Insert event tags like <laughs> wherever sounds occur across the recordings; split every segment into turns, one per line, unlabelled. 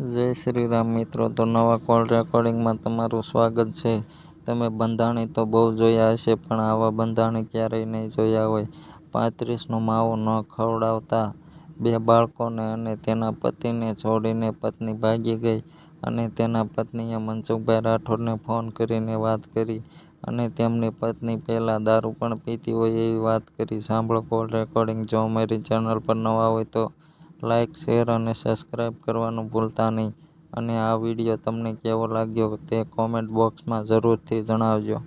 જય શ્રી રામ મિત્રો, તો નવા કોલ રેકોર્ડિંગમાં તમારું સ્વાગત છે. તમે બંધાણી તો બહુ જોયા હશે, પણ આવા બંધાણી ક્યારેય નહીં જોયા હોય. પાંત્રીસનો માવો ન ખવડાવતા બે બાળકોને અને તેના પતિને છોડીને પત્ની ભાગી ગઈ અને તેના પત્નીએ મનસુખભાઈ રાઠોડને ફોન કરીને વાત કરી અને તેમની પત્ની પહેલાં દારૂ પણ પીતી હોય એવી વાત કરી. સાંભળો કોલ રેકોર્ડિંગ, જો અમારી ચેનલ પર નવા હોય તો લાઇક શેર અને સબસ્ક્રાઈબ કરવાનું ભૂલતા નહીં. અને આ વીડિયો તમને કેવો લાગ્યો તે કોમેન્ટ બોક્સમાં જરૂરથી જણાવજો.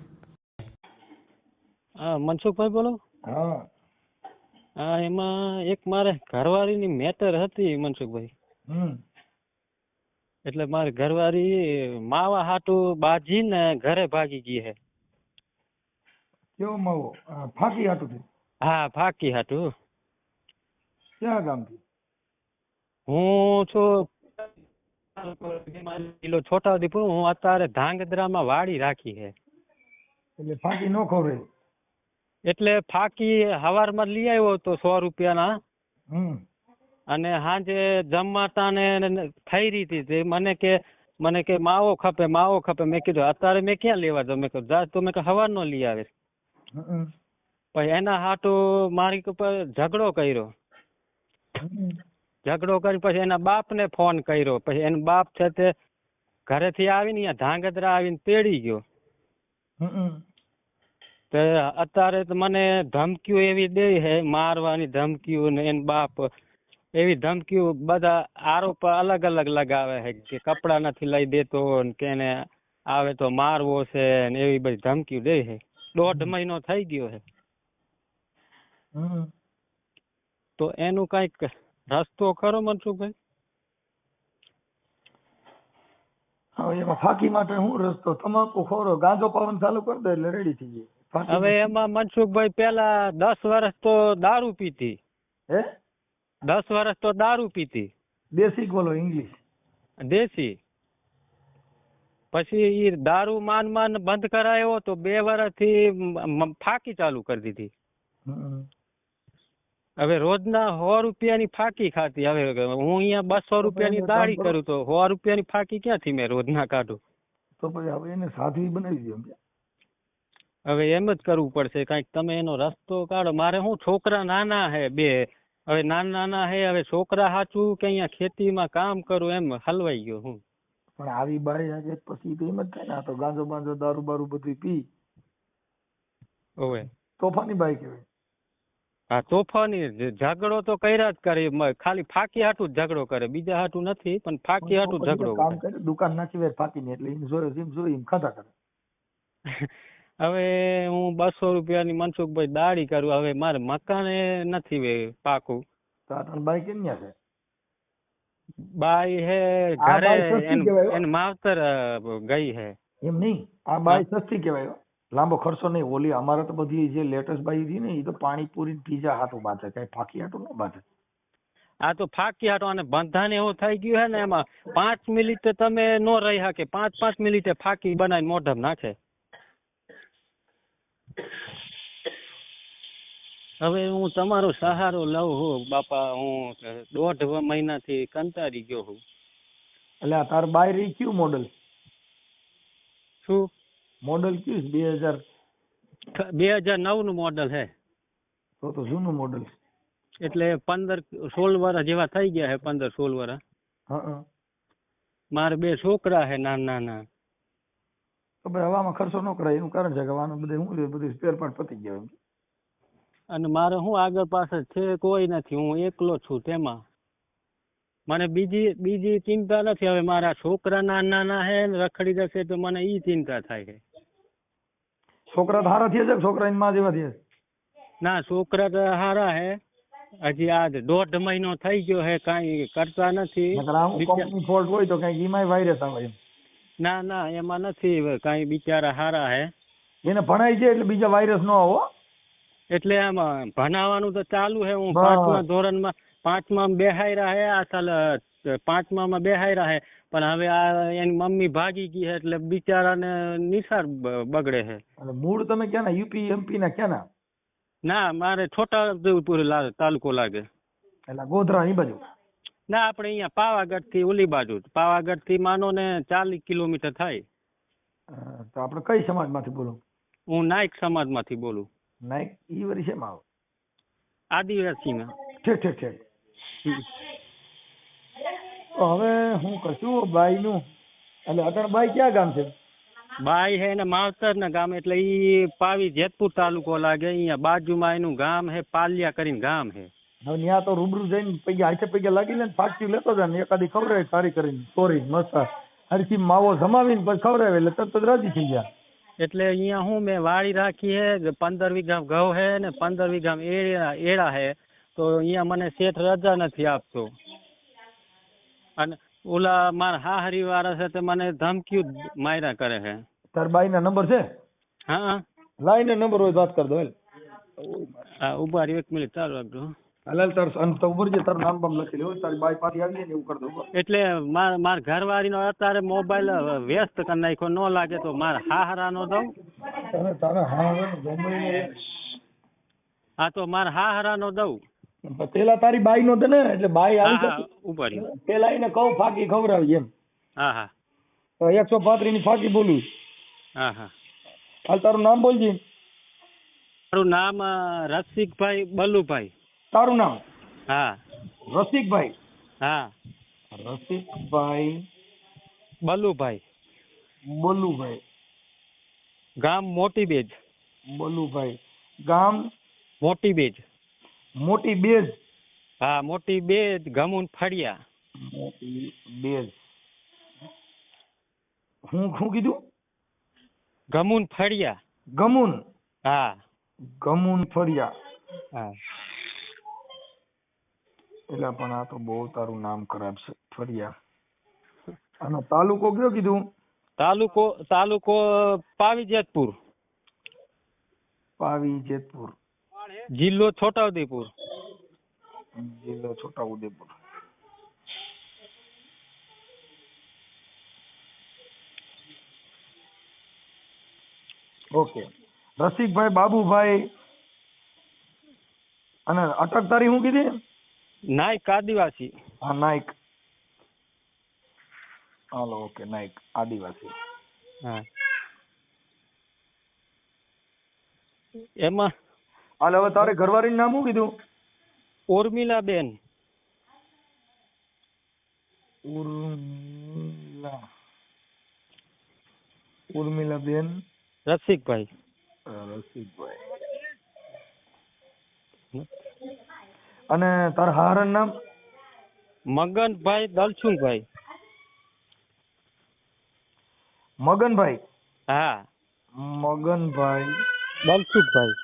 હા મનસુખભાઈ બોલો.
હા.
હા એમાં એક મારે ઘરવાળીની મેટર હતી મનસુખભાઈ.
હમ.
એટલે મારી ઘરવાળી માવા હાટુ બાજીને ઘરે ભાગી ગઈ હે.
કેવો માવો? ફાકી હાટુ થી
હા ફાકી હાટુ.
ક્યાં ગામથી?
હું છું કિલો છોટાઉદેપુર. હું અત્યારે ધાંગધ્રામાં વાડી રાખી છે.
એટલે ફાકી નો ખવડે
એટલે ફાકી હવારમાં લઈ આવ્યો તો સો રૂપિયાના.
ના
અને સાંજે જમવાતા ને થઈ રહી હતી. મને કે મને કે માવો ખપે માવો ખપે. મેં કીધું અત્યારે મેં ક્યાં લેવા જાઉં? મેં કીધું જા તો મેં હવારનો લઈ આવે પછી એના હાટું મારી ઉપર ઝઘડો કર્યો. ઝઘડો કરી પછી એના બાપને ફોન કર્યો. પછી એનો બાપ છે તે ઘરેથી આવીને અહીંયા ધાંગધ્રા આવીને તેડી ગયો. તો અત્યારે તો મને ધમકીઓ એવી દે છે મારવાની ધમકીઓ ને એન બાપ. એવી ધમકીઓ બધા આરોપ અલગ અલગ લગાવે છે કે કપડા નથી લઈ દેતો ને કે એને આવે તો મારવો છે ને એવી બધી ધમકીઓ દે છે. દોઢ મહિનો થઈ ગયો છે. તો એનું કંઈક રસ્તો ખરો મનસુખભાઈ?
હવે એમાં ફાકી માટે હું રસ્તો તમાકુ ખોરો ગાંજો પાવન ચાલુ કરી દે એટલે રેડી થઈ જાય.
હવે એમાં મનસુખભાઈ પેલા દસ વર્ષ તો દારૂ પીતી.
હે?
દસ વર્ષ તો દારૂ પીતી.
દેશી બોલો ઇંગ્લિશ.
દેશી. પછી ઈ દારૂ માન માન બંધ કરાયો તો બે વર્ષથી ફાકી ચાલુ કરી દીધી. હવે રોજના સો રૂપિયાની ફાકી ખાતી હવે હું અહીંયા બસો રૂપિયાની દાઢી
કરો.
તો સો રૂપિયાની ફાકી ક્યાંથી મેં રોજના કાઢું?
તો પછી હવે એને સાધવી બનાવી દે
હવે એમ જ કરવું પડશે. કાંઈક તમે એનો રસ્તો કાઢો. મારે હું છોકરા નાના હે બે. હવે નાના નાના હે હવે છોકરા સાચું કે અહીંયા ખેતીમાં કામ કરું એમ હલવાઈ ગયો હું.
પણ આવી બાઈ આજે પછી તો એમ જ થાય ને તો ગાંજો બાંજો દારૂ બારૂ બધું પી.
હવે
તોફાની બાઈ કહેવાય.
હા તોફાની ઝઘડો તો કર્યા જ કરે ખાલી ફાકી હાટું ઝઘડો કરે. બીજા હાટું નથી પણ ફાકી હાટું ઝઘડો
કામ
કરે.
દુકાન નાખી હોય ફાકીની એટલે એમ જોરે જેમ જોરે એમ ખાધા કરે. <laughs>
હવે હું બસો રૂપિયાની મનસુખભાઈ દાડી કરું હવે મારે મકાને નથી વે પાકું.
તો આ તને બાઈ કેમ છે?
બાઈ હે
આ
ઘરે એન માવતર ગઈ હે.
એમ નહીં? આ બાઈ સસ્તી કહેવાય. લાંબો ખર્ચો નહીં ઓલી અમારે તો બધી જે લેટેસ્ટ બાઈ હતી ને એ તો પાણીપુરી પીઝા હાટું બાંધે કઈ ફાકી હાટું ન બાંધે.
આ તો ફાકી હાટો અને બંધાને એવું થઈ ગયું હે ને એમાં પાંચ મિનિટે તમે નો રહી શકે પાંચ પાંચ મિનિટે ફાકી બનાવીને મોઢામાં નાખે. હવે હું તમારો સહારો લઉં હું બાપા હું દોઢ મહિનાથી કંટાળી ગયો હું.
એટલે તાર બાય રહી કયું મોડલ
શું?
મોડલ કયું બે હજાર
બે હજાર નવનું મોડલ હે.
તો તો જૂનું મોડલ
એટલે પંદર સોળ વર્ષ જેવા થઈ ગયા હે પંદર સોળ વર્ષ મારે બે છોકરા હે નાના નાના.
તો ભાઈ હવામાં ખર્ચો ન કરાય એનું કારણ છે કે વાનું બધું છે બધું સ્પેર પાર્ટ પતી ગયા
અને મારે હું આગળ પાછળ છે કોઈ નથી હું એકલો છું તેમાં. મને બીજી બીજી ચિંતા નથી હવે મારા છોકરા નાના નાના હે રખડી જશે તો મને ઈ ચિંતા થાય છે
છોકરા હારા થયા છે છોકરા માં જેવા થયા
ના છોકરા તો હારા હે. હજી આ દોઢ મહિનો થઈ ગયો હે કાંઈ કરતા નથી.
કંપની ફોલ્ટ હોય તો કઈ ઈમાય વાયરસ આવે
ના ના એમાં નથી. કઈ બિચારા હારા હે.
એને ભણાય છે એટલે બીજા વાયરસ નો આવો
એટલે આમાં ભણાવવાનું તો ચાલુ હે. હું. પાંચમા ધોરણમાં પાંચમા બેહાઈ હે આ સાલ પાંચમામાં બેહાયરા હે પણ હવે આ એની મમ્મી ભાગી ગઈ છે એટલે બિચારાને નિસાર બ- બગડે છે
અને મૂળ તમે ક્યાંના? યુપી એમપી ના ક્યાંના?
ના મારે છોટા ઉદેપુર તાલુકો લાગે.
એટલે ગોધરા એ બાજુ?
ના આપણે અહીંયા પાવાગઢથી ઓલી બાજુ પાવાગઢથી માનો ને ચાલીસ કિલોમીટર થાય.
તો આપણે કઈ સમાજમાંથી બોલો?
હું નાયક સમાજમાંથી બોલું.
નાયક ઈ વરી શેમાં
આદિવાસીમાં
ઠીક ઠીક ઠીક તો હવે હું કરશું બાઈનું. એટલે અટણ બાઈ ક્યાં ગામ છે?
બાઈ હે ને માવતર ના ગામ એટલે ઈ પાવી જેતપુર તાલુકો લાગે. અહીંયા બાજુમાં એનું ગામ હે પાલિયા કરીને ગામ હે.
હવે ત્યાં તો રૂબરૂ જઈને પૈયા હાથે પૈયા લાગી લે ને લેતો જાય ને એકાદી ખવડાવે સારી કરીને સોરી મસ્ત. હરખી માવો જમાવીને પછી ખવડાવે એટલે તરત જ રાજી થઈ ગયા
એટલે અહીંયા હું મેં વાડી રાખી હે પંદર વીઘા ઘઉં હે ને પંદર વીઘા એડા એડા હે. તો અહીંયા મને શેઠ રજા નથી આપતો. અને ઓલા મારા હાહરી વાળા છે તે મને ધમકી માર્યા કરે છે.
તાર બાઈના નંબર છે?
હા
લાઈન નંબર હોય વાત કર દો હેલ.
હા ઊભા રહ્યો એક મિનિટ ચાલુ રાખજો.
હલાલ તાર અને તો ઉપર જે તારું નામ બામ લખી લેવું તારી બાઈ પાછી આવી ને એવું કર દો
એટલે માર માર ઘરવાળીનો અત્યારે મોબાઈલ વ્યસ્ત કરી નાખ્યો નો લાગે તો મારા હાહરાનો દઉં.
તારે તારા હા હવે ને
હા તો મારા હાહરાનો દઉં.
પણ પેલા તારી બાઈ નો તને ને એટલે બાઈ આવી
રહ્યો
પેલા એને કહું ફાકી ખવડાવી એમ.
હા હા.
એકસો પાંત્રીસની ફાકી બોલું.
હા હા.
હાલ તારું નામ બોલજે.
તારું નામ રસિકભાઈ બલુભાઈ.
તારું નામ?
હા.
રસિકભાઈ.
હા.
રસિકભાઈ
બલુભાઈ.
બલુભાઈ.
ગામ મોટી બેજ.
બલુભાઈ. ગામ?
મોટી બેજ.
મોટી બેજ
હા મોટી બેજ ગમુન ફળિયા.
મોટી બેજ હું શું કીધું?
ગમુન ફળિયા.
ગમુન?
હા.
ગમુન ફળિયા.
હા.
એટલે પણ આ તો બહુ તારું નામ ખરાબ છે ફળિયા. અને તાલુકો કયો કીધું?
તાલુકો તાલુકો પાવી જેતપુર.
પાવી જેતપુર.
જિલ્લો છોટાઉદેપુર.
જિલ્લો છોટાઉદેપુર. ઓકે. રસિકભાઈ બાબુભાઈ અને અટક તારી શું કીધી?
નાયક આદિવાસી.
હા નાઈક. હાલો ઓકે નાઈક આદિવાસી.
હા. એમાં
હાલ હવે તારે ઘરવાળીનું નામ શું કીધું?
ઉર્મિલા બેન
ઉર્મિલા. બેન
રસિકભાઈ.
રસિકભાઈ. અને તારા હારન નામ?
મગનભાઈ દલસુખભાઈ
મગનભાઈ?
હા.
મગનભાઈ.
દલસુખભાઈ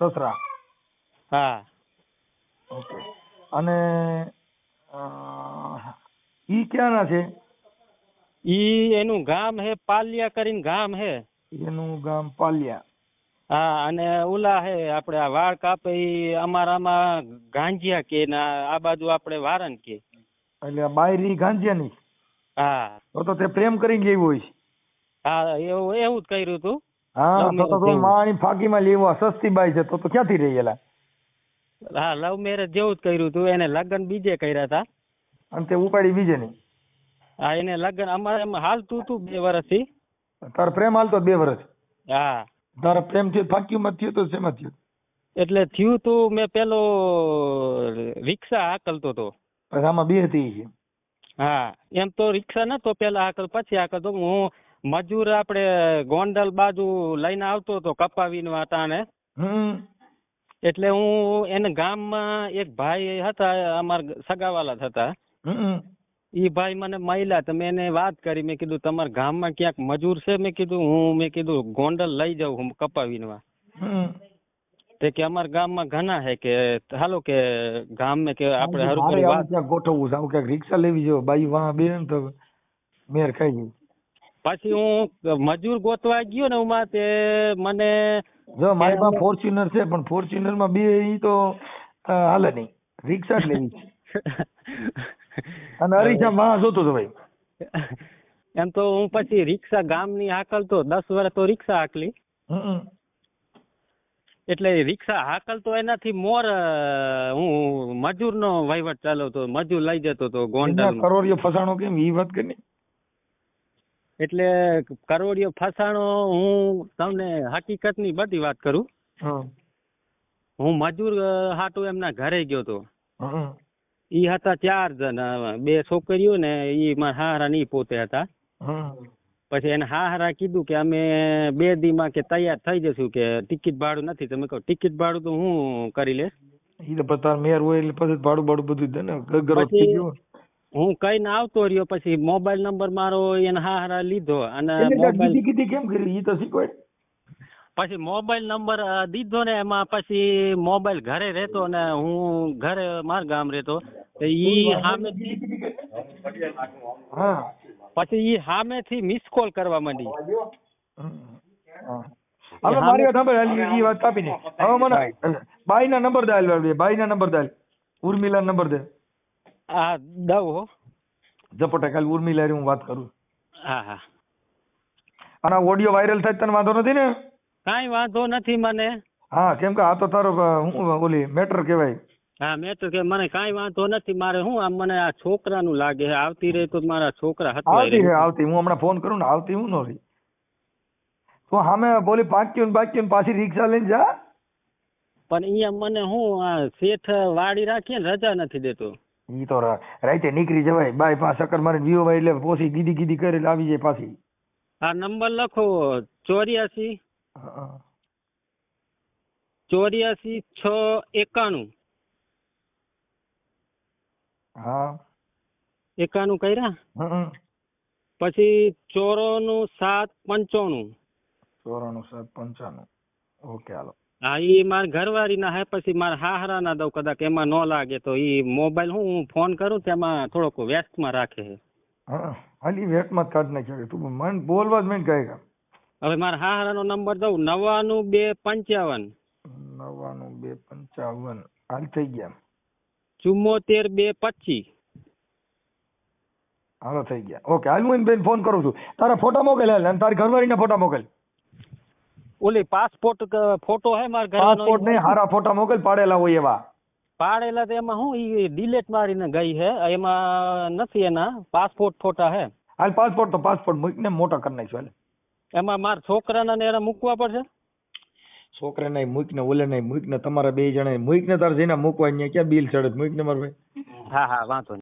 સસરા
હા
ઓકે અને ઈ ક્યાંના છે?
ઈ એનું ગામ હે પાલિયા કરીને ગામ હે.
એનું ગામ પાલિયા.
હા અને ઓલા હે આપણે આ વાળ કાપે ઈ અમારામાં ગાંજિયા કે ને આ બાજુ આપણે વારન કે.
એટલે બાયરી બાયરી ગાંધિયાની
હા.
તો તો તે પ્રેમ કરીને લેવું હોય છે.
હા એવું એવું જ કર્યું તું.
હા તો તો માની ફાકીમાં લેવા સસ્તી બાઈ છે તો તો ક્યાંથી રહેલા
હા લવ મેરેજ જેવું જ કર્યું તું એને લગ્ન બીજે કર્યા હતા
અને તે ઉપાડી બીજે નહીં
હા એને લગ્ન અમારે એમ હાલતું તું બે વર્ષથી.
તાર પ્રેમ હાલતો બે વર્ષ.
હા.
તાર પ્રેમ થયો ફાકીમાં થયો તો શેમાં થયો?
એટલે થયું તું મેં પેલો રિક્ષા હાકલતો તો.
આમાં બે હતી
હા એમ તો રિક્ષા નતો પેલા હાકલ પછી હાકલતો હું મજૂર આપણે ગોંડલ બાજુ લઈને આવતો હતો કપાવીને
હતા
એટલે હું એને ગામમાં એક ભાઈ હતા અમારા સગાવાલા હતા. ઈ ભાઈ મને મળ્યા તો મેં એને વાત કરી મેં કીધું તમારા ગામમાં ક્યાંક મજૂર છે? મેં કીધું હું મેં કીધું ગોંડલ લઈ જાઉં હું કપાવીને
હમ.
તે કે અમારા ગામમાં ઘણા હે કે હાલો કે ગામ મે કે આપણે હરું
ગોઠવવું છે આવું ક્યાંક રિક્ષા લેવી જો બાઈ વાહ બે ને તો મેર ખાઈ જાય.
પછી હું મજૂર ગોતવા ગયો ને ઉમાં તે મને
જો મારી પાસે ફોર્ચ્યુનર છે પણ ફોર્ચ્યુનરમાં બે ઈ તો હાલે નહીં. રિક્ષા જ લેવી છે. અને અરીસા માં જોતો તો ભાઈ.
એમ તો હું પછી રિક્ષા ગામની હાકલતો દસ વર્ષ તો રિક્ષા હાકલી. એટલે રિક્ષા હાકલ તો એનાથી મોર હું હું મજૂરનો વહીવટ ચાલવતો મજૂર લઈ જતો
તો
ગોંડલ
કરોડિયો ફસાણો કેમ? ઈ વાત કરી
એટલે કરોડિયો ફસાણો હું તમને હકીકતની બધી વાત કરું. હું. મજૂર હાટુ એમના ઘરે ગયો તો. ઈ હતા ચાર જણ બે છોકરીઓ ને ઈ મારા હારા ની પોતે હતા. પછી એને હા હારા કીધું કે અમે બે દીમાં કે તૈયાર થઈ જશું કે ટિકિટ ભાડું નથી. તમે કહો ટિકિટ ભાડું તો હું કરી લઈશ
ઈ તો તાર મેર હોય એટલે પછી ભાડું ભાડું બધું દે ને? ગરગરો થઈ ગયો
હું કઈ ના આવતો રહ્યો પછી મોબાઈલ નંબર મારો એને હારા લીધો અને મોબાઈલ
કીધી કેમ કરી? ઈ તો શીખવાડ
પછી મોબાઈલ નંબર દીધો ને એમાં પછી મોબાઈલ ઘરે રહેતો ને હું ઘરે માર ગામ રહેતો. તો ઈ સામે
હા
પછી ઈ સામેથી મિસ કોલ કરવા માંડી.
હવે મારી વાત સાંભળ ઈ વાત કાપી ને હવે મને બાઈ ના નંબર દાલ બાઈ ના નંબર દાલ ઉર્મિલા નંબર દે.
આ દવ હો.
ઝપટે ખાલી ઉર્મિલા હારે હું વાત કરું.
હા હા.
અને ઓડિયો વાયરલ થાય તને વાંધો નથી ને?
કાંઈ વાંધો નથી મને.
હા કેમ કે આ તો તારો હું ઓલી મેટર કહેવાય.
હા મેં તો કે મને કાંઈ વાંધો નથી મારે હું આમ મને આ છોકરાનું લાગે છે આવતી રહે તો મારા છોકરા હતા
આવતી
રહે.
આવતી. હું હમણાં ફોન કરું ને આવતી હું નો રહી. તું સામે બોલી પાક્યું ને પાક્યું પાછી રિક્ષા લઈને જા.
પણ અહીંયા મને હું આ શેઠ વાડી રાખીએ ને રજા નથી દેતો.
ઈ તો રાઈતે નીકળી જવાય બાય પાસ ચક્કર મારીને વિયો ભાઈ એટલે પોસી ગીદી ગીદી કરી આવી જાય પાછી.
આ નંબર લખો ચોર્યાસી. ચોર્યાસી છ એકાણું.
હા.
એકાણું કર્યા. પછી ચોરોનું સાત પંચાણું.
ચોરોનું સાત પંચાણું. Okay hello.
હા એ મારા ઘરવાળીના હે પછી મારા હાહરાના દઉં કદાચ એમાં ન લાગે તો ઈ મોબાઈલ હું હું ફોન કરું તેમાં થોડોક વ્યસ્તમાં રાખે છે
હા હાલી વેટમાં જ કાઢ નાખ્યો. તું મન બોલવા જ મેં કહે
હવે મારા હાહરાનો નંબર દઉં નવ્વાણું બે પંચાવન.
નવ્વાણું બે પંચાવન. હાલ થઈ ગયા
ચુમ્મોતેર બે પચીસ.
હાલો થઈ ગયા. ઓકે હાલ હું બેન ફોન કરું છું. તારા ફોટા મોકલ હાલ અને તારી ઘરવાળીના ફોટા મોકલ.
ઓલી પાસપોર્ટ ફોટો હે મારા ઘરનો
પાસપોર્ટ નહીં હારા ફોટા મોકલ પાડેલા હોય એવા.
પાડેલા તો એમાં હું ઈ ડિલેટ મારીને ગઈ હે. એમાં નથી એના પાસપોર્ટ ફોટા હે.
હાલ પાસપોર્ટ તો પાસપોર્ટ મૂકીને મોટા કરી નાખ્યો હાલ.
એમાં મારા છોકરાના ને એના મૂકવા પડશે?
છોકરા નહીં મૂકને ઓલે નહીં મૂકને તમારા બે જણા મૂકને તાર જઈને મૂકવા અહીંયા ક્યાં બિલ ચડે મૂકને મારા ભાઈ.
હા હા વાંધો નહીં.